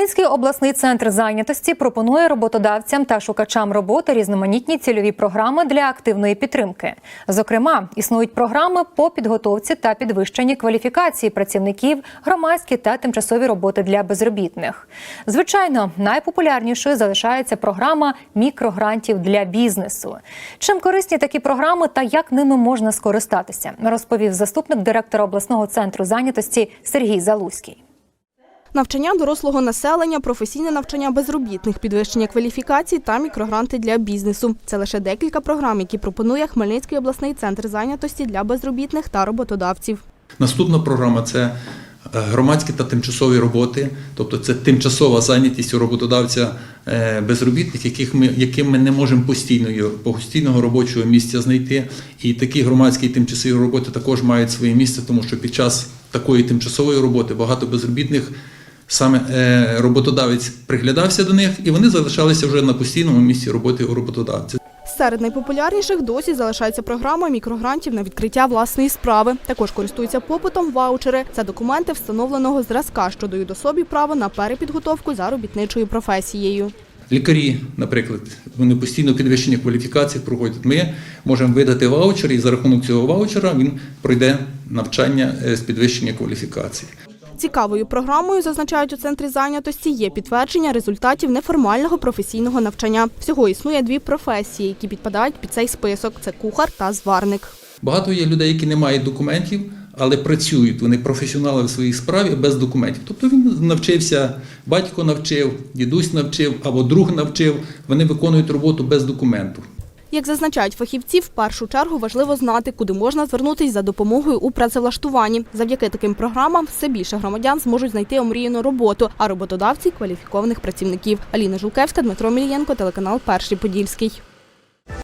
Хмельницький обласний центр зайнятості пропонує роботодавцям та шукачам роботи різноманітні цільові програми для активної підтримки. Зокрема, існують програми по підготовці та підвищенні кваліфікації працівників, громадські та тимчасові роботи для безробітних. Звичайно, найпопулярнішою залишається програма мікрогрантів для бізнесу. Чим корисні такі програми та як ними можна скористатися, розповів заступник директора обласного центру зайнятості Сергій Залузький. Навчання дорослого населення, професійне навчання безробітних, підвищення кваліфікацій та мікрогранти для бізнесу. Це лише декілька програм, які пропонує Хмельницький обласний центр зайнятості для безробітних та роботодавців. Наступна програма це е, громадські та тимчасові роботи, тобто це тимчасова зайнятість у роботодавця е, безробітних, яких ми, яким ми не можемо постійного, постійного робочого місця знайти. І такі громадські тимчасові роботи також мають своє місце, тому що під час такої тимчасової роботи багато безробітних саме е, роботодавець приглядався до них, і вони залишалися вже на постійному місці роботи у роботодавця. Серед найпопулярніших досі залишається програма мікрогрантів на відкриття власної справи. Також користуються попитом ваучери. Це документи встановленого зразка, що дають особі право на перепідготовку за робітничою професією. Лікарі, наприклад, вони постійно підвищення кваліфікації проходять. Ми можемо видати ваучер, і за рахунок цього ваучера він пройде навчання е, з підвищення кваліфікації. Цікавою програмою, зазначають у центрі зайнятості, є підтвердження результатів неформального професійного навчання. Всього існує дві професії, які підпадають під цей список: це кухар та зварник. Багато є людей, які не мають документів, але працюють. Вони професіонали в своїй справі без документів. Тобто він навчився, батько навчив, дідусь навчив або друг навчив. Вони виконують роботу без документу. Як зазначають фахівці, в першу чергу важливо знати, куди можна звернутися за допомогою у працевлаштуванні. Завдяки таким програмам все більше громадян зможуть знайти омріяну роботу, а роботодавці кваліфікованих працівників. Аліна Жулкевська, Дмитро Мілієнко, телеканал Перший Подільський.